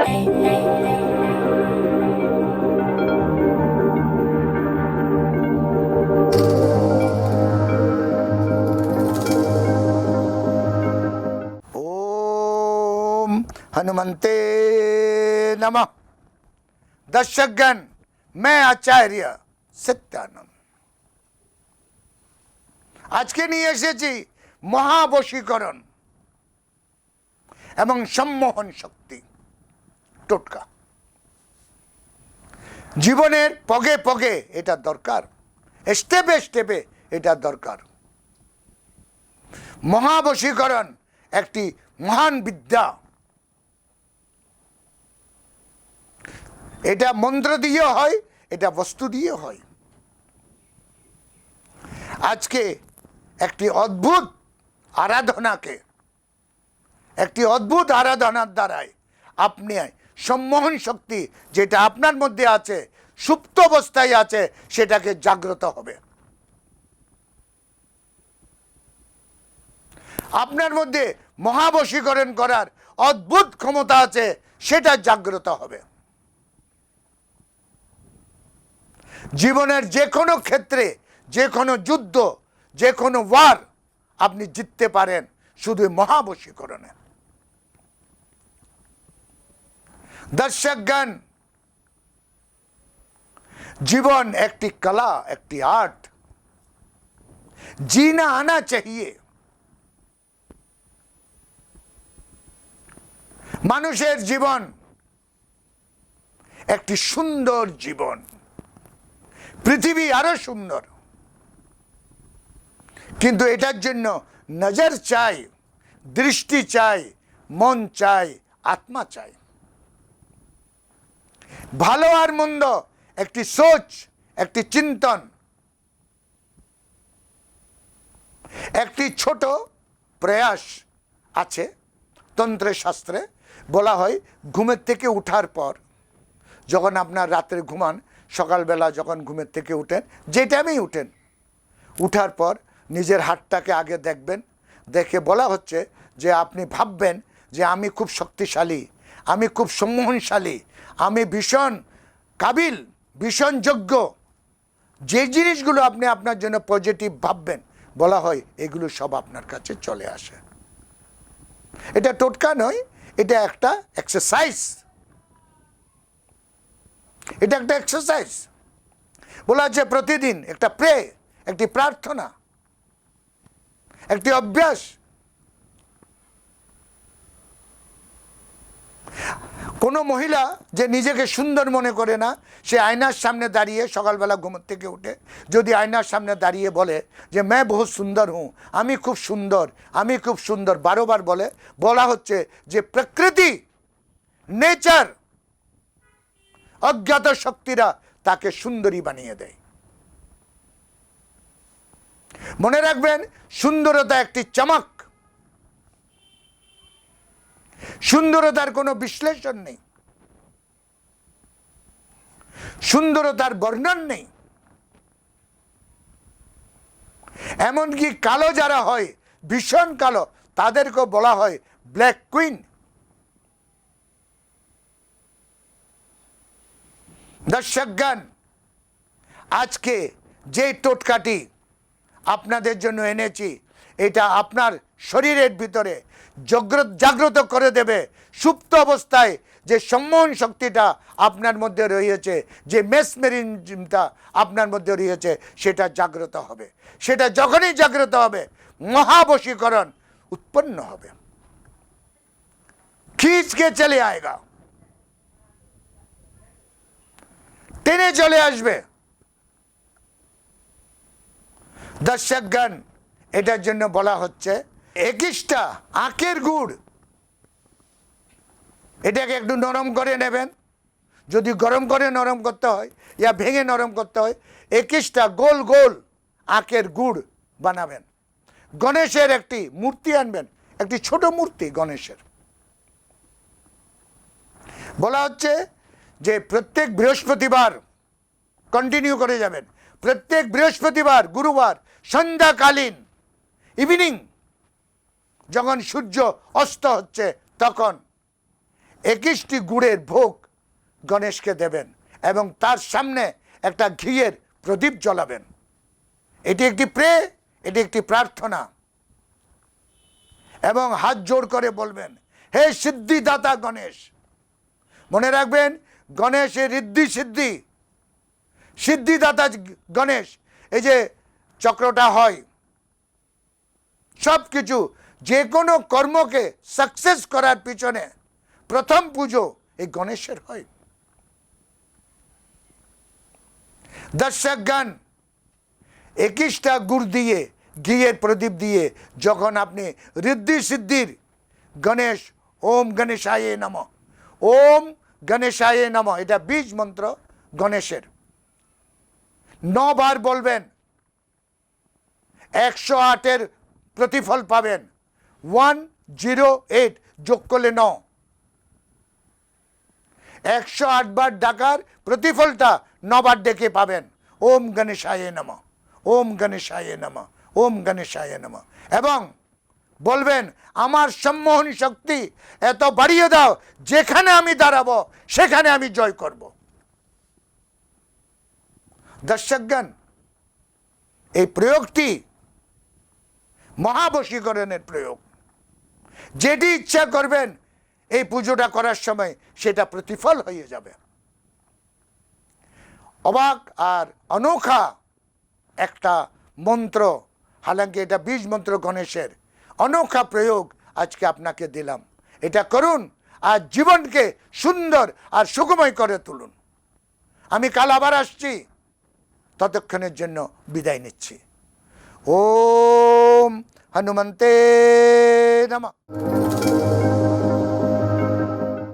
ओम हनुमंते नमः दर्शकगण मैं आचार्य সত্যানন্দ আজকে নিয়ে এসেছি মহাবশীকরণ এবং সম্মোহন শক্তি টোটকা। জীবনের পগে পগে এটা দরকার, স্টেপে স্টেপে এটা দরকার। মহাবশীকরণ একটি মহান বিদ্যা। এটা মন্ত্র দিয়ে হয়, এটা বস্তু দিয়ে হয়। আজকে একটি অদ্ভুত আরাধনাকে, একটি অদ্ভুত আরাধনার দ্বারাই আপনি সম্মোহন শক্তি যেটা আপনার মধ্যে আছে, সুপ্ত অবস্থায় আছে, সেটাকে জাগ্রত হবে। আপনার মধ্যে মহাবশীকরণ করার অদ্ভুত ক্ষমতা আছে, সেটা জাগ্রত হবে। জীবনের যে কোনো ক্ষেত্রে, যে কোনো যুদ্ধ, যে কোনো ওয়ার আপনি জিততে পারেন শুধু মহাবশীকরণে। দর্শকগণ জীবন একটি কলা একটি আর্ট जीना आना चाहिए মানুষের জীবন একটি সুন্দর জীবন পৃথিবী আরো সুন্দর কিন্তু এটার জন্য নজর চাই দৃষ্টি চাই মন চাই আত্মা চাই ভালো আর মন্দ, একটি সোচ, একটি চিন্তন। একটি ছোট প্রয়াস আছে তন্ত্রের শাস্ত্রে বলা হয়, ঘুমের থেকে উঠার পর। যখন আপনার রাত্রে ঘুমান, সকালবেলা যখন ঘুমের থেকে উঠেন, যে টাইমেই উঠেন, উঠার পর নিজের হাতটাকে আগে দেখবেন। দেখে বলা হচ্ছে যে, আপনি ভাববেন যে, আমি খুব শক্তিশালী, আমি খুব সম্মোহনশালী আমি ভীষণ কাবিল, ভীষণ যোগ্য। যে জিনিসগুলো আপনি আপনার জন্য পজিটিভ ভাববেন, বলা হয়, এগুলো সব আপনার কাছে চলে আসে। এটা টোটকা নয়, এটা একটা এক্সারসাইজ এটা একটা এক্সারসাইজ বলা হচ্ছে প্রতিদিন একটা প্রে একটি প্রার্থনা, একটি অভ্যাস। কোনো মহিলা যে নিজেকে সুন্দর মনে করে না, সে আয়নার সামনে দাঁড়িয়ে সকালবেলা ঘুমোর থেকে উঠে, যদি আয়নার সামনে দাঁড়িয়ে বলে যে मैं বহুত সুন্দর হুঁ, আমি খুব সুন্দর, আমি খুব সুন্দর বারোবার বলে, বলা হচ্ছে যে, প্রকৃতি, নেচার, অজ্ঞাত শক্তিরা তাকে সুন্দরী বানিয়ে দেয়। মনে রাখবেন, সুন্দরতা একটি চমক। সুন্দরতার কোনো বিশ্লেষণ নেই। সুন্দরতার বর্ণন নেই। এমনকি কালো যারা হয়, ভীষণ কালো, তাদেরকেও বলা হয় ব্ল্যাক কুইন। দর্শকগণ আজকে যে টোটকাটি আপনাদের জন্য এনেছি এটা আপনার শরীরের ভিতরে জাগ্রত জাগ্রত করে দেবে সুপ্ত অবস্থায় যে সম্মোহন শক্তিটা আপনার মধ্যে রয়েছে, যে মেসমেরিনটা আপনার মধ্যে রয়েছে, সেটা জাগ্রত হবে। সেটা যখনই জাগ্রত হবে, মহাবশীকরণ উৎপন্ন হবে। খিচকে চলে আয়গা। টেনে চলে আসবে। দর্শকগণ এটার জন্য বলা হচ্ছে, একিশটা আখের গুড়। এটাকে একটু নরম করে নেবেন। যদি গরম করে নরম করতে হয় ইয়া ভেঙে নরম করতে হয়, একিশটা গোল গোল আখের গুড় বানাবেন। গণেশের একটি মূর্তি আনবেন, একটি ছোট মূর্তি গণেশের। বলা হচ্ছে যে প্রত্যেক বৃহস্পতিবার কন্টিনিউ করে যাবেন। প্রত্যেক বৃহস্পতিবার, গুরুবার, সন্ধ্যাকালীন ইভিনিং, যখন সূর্য অস্ত হচ্ছে, তখন একুশটি গুড়ের ভোগ গণেশকে দেবেন এবং তার সামনে একটা ঘিয়ের প্রদীপ জ্বলাবেন। এটি একটি প্রে, এটি একটি প্রার্থনা। এবং হাত জোড় করে বলবেন, হে সিদ্ধিদাতা গণেশ, মনে রাখবেন গণেশের ঋদ্ধি সিদ্ধি। সিদ্ধিদাতা গণেশ, এই যে চক্রটা হয় সব কিছু, যে কোনো কর্মকে সাকসেস করার পিছনে প্রথম পুজো এই গণেশের হয়। দর্শকগণ, একুশটা গুড় দিয়ে, ঘিয়ের প্রদীপ দিয়ে যখন আপনি ঋদ্ধি সিদ্ধির গণেশ, ওম গণেশায় নম, ওম গণেশায় নম, এটা বীজ মন্ত্র গণেশের। নবার বলবেন, একশো আটের প্রতিফল পাবেন। ওয়ান জিরো এইট যোগ করলে ন। একশো আটবার ডাকার প্রতিফলটা নবার ডেকে পাবেন। ওম গণেশায় নম। ওম গণেশায় নম। ওম গণেশায় নম। এবং বলবেন, আমার সম্মোহনী শক্তি এত বাড়িয়ে দাও, যেখানে আমি দাঁড়াবো, সেখানে আমি জয় করব। দর্শকগণ, এই প্রয়োগটি মহাবশীকরণের প্রয়োগ। যেটি ইচ্ছা করবেন, এই পুজোটা করার সময় সেটা প্রতিফল হয়ে যাবে। অবাক আর অনোখা একটা মন্ত্র হালাঙ্কি এটা বীজ মন্ত্র গণেশের, অনোখা প্রয়োগ আজকে আপনাকে দিলাম। এটা করুন আর জীবনকে সুন্দর আর সুখময় করে তুলুন। আমি কাল আবার আসছি, ততক্ষণের জন্য বিদায় নিচ্ছি। ওম হনুমন্তে নমঃ